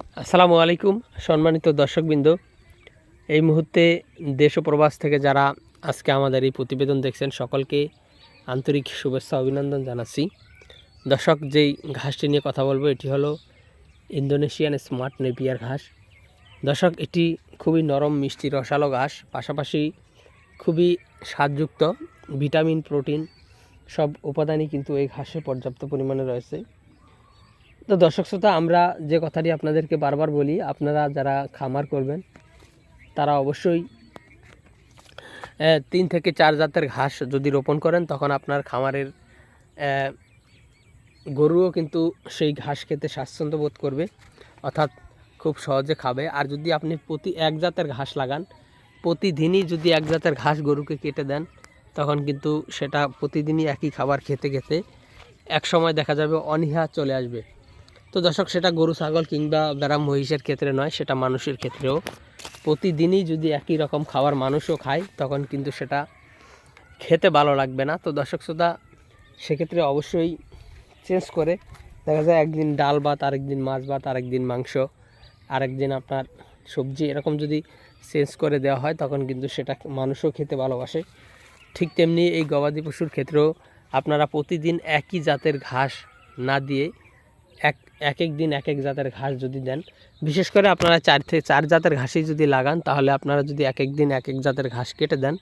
আসসালামু আলাইকুম, সম্মানিত দর্শকবৃন্দ। এই মুহূর্তে দেশ ও প্রবাস থেকে যারা আজকে আমাদের এই প্রতিবেদন দেখছেন, সকলকে আন্তরিক শুভেচ্ছা, অভিনন্দন জানাচ্ছি। দর্শক, যেই ঘাসটি নিয়ে কথা বলব, এটি হলো ইন্দোনেশিয়ান স্মার্ট নেপিয়ার ঘাস। দর্শক, এটি খুবই নরম, মিষ্টি, রসালো ঘাস, পাশাপাশি খুবই স্বাদযুক্ত, ভিটামিন, প্রোটিন সব উপাদানই কিন্তু এই ঘাসে পর্যাপ্ত পরিমাণে রয়েছে। তো দর্শক শ্রোতা, আমরা যে কথাটি আপনাদেরকে বারবার বলি, আপনারা যারা খামার করবেন, তারা অবশ্যই তিন থেকে চার জাতের ঘাস যদি রোপণ করেন, তখন আপনার খামারের গরুও কিন্তু সেই ঘাস খেতে স্বাচ্ছন্দ্য বোধ করবে, অর্থাৎ খুব সহজে খাবে। আর যদি আপনি প্রতি এক জাতের ঘাস লাগান, প্রতিদিনই যদি এক জাতের ঘাস গরুকে কেটে দেন, তখন কিন্তু সেটা প্রতিদিনই একই খাবার খেতে খেতে এক সময় দেখা যাবে অনীহা চলে আসবে। তো দর্শক, সেটা গরু, ছাগল কিংবা বেড়া মহিষের ক্ষেত্রে নয়, সেটা মানুষের ক্ষেত্রেও। প্রতিদিনই যদি একই রকম খাবার মানুষও খায়, তখন কিন্তু সেটা খেতে ভালো লাগবে না। তো দর্শক শ্রোতা, সেক্ষেত্রে অবশ্যই চেঞ্জ করে, দেখা যায় একদিন ডাল ভাত, আরেকদিন মাছ ভাত, আরেকদিন মাংস, আরেকদিন আপনার সবজি, এরকম যদি চেঞ্জ করে দেওয়া হয়, তখন কিন্তু সেটা মানুষও খেতে ভালোবাসে। ঠিক তেমনি এই গবাদি পশুর ক্ষেত্রেও আপনারা প্রতিদিন একই জাতের ঘাস না দিয়ে এক এক এক দিন এক এক জাতের ঘাস যদি দেন, বিশেষ করে আপনারা চার থেকে চার জাতের ঘাসই যদি লাগান, তাহলে আপনারা যদি এক এক দিন এক এক জাতের ঘাস কেটে দেন,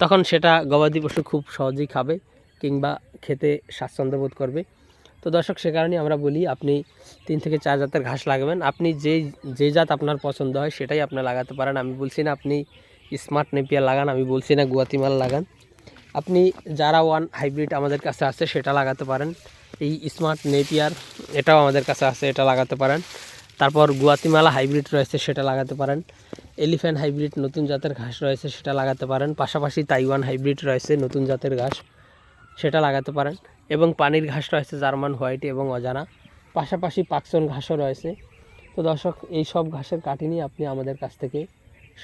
তখন সেটা গবাদি পশু খুব সহজেই খাবে কিংবা খেতে স্বাচ্ছন্দ্য বোধ করবে। তো দর্শক, সে কারণে আমরা বলি, আপনি তিন থেকে চার জাতের ঘাস লাগাবেন। আপনি যেই, যে জাত আপনার পছন্দ হয়, সেটাই আপনি লাগাতে পারেন। আমি বলছি না আপনি স্মার্ট নেপিয়া লাগান, আমি বলছি না গুয়াতিমাল লাগান। আপনি যারা ওয়ান হাইব্রিড আমাদের কাছে আছে সেটা লাগাতে পারেন। এই স্মার্ট নেপিয়ার, এটাও আমাদের কাছে আছে, এটা লাগাতে পারেন। তারপর গুয়াতিমালা হাইব্রিড রয়েছে, সেটা লাগাতে পারেন। এলিফ্যান্ট হাইব্রিড, নতুন জাতের ঘাস রয়েছে, সেটা লাগাতে পারেন। পাশাপাশি তাইওয়ান হাইব্রিড রয়েছে, নতুন জাতের ঘাস, সেটা লাগাতে পারেন। এবং পানির ঘাস রয়েছে, জার্মান হোয়াইট এবং অজানা। পাশাপাশি পাকসন ঘাসও রয়েছে। তো দর্শক, এই সব ঘাসের কাটিনি আপনি আমাদের কাছ থেকে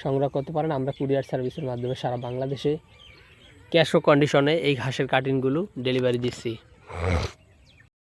সংগ্রহ করতে পারেন। আমরা কুরিয়ার সার্ভিসের মাধ্যমে সারা বাংলাদেশে ক্যাশ কন্ডিশনে এই ঘাসের কাটিংগুলো ডেলিভারি দিচ্ছি।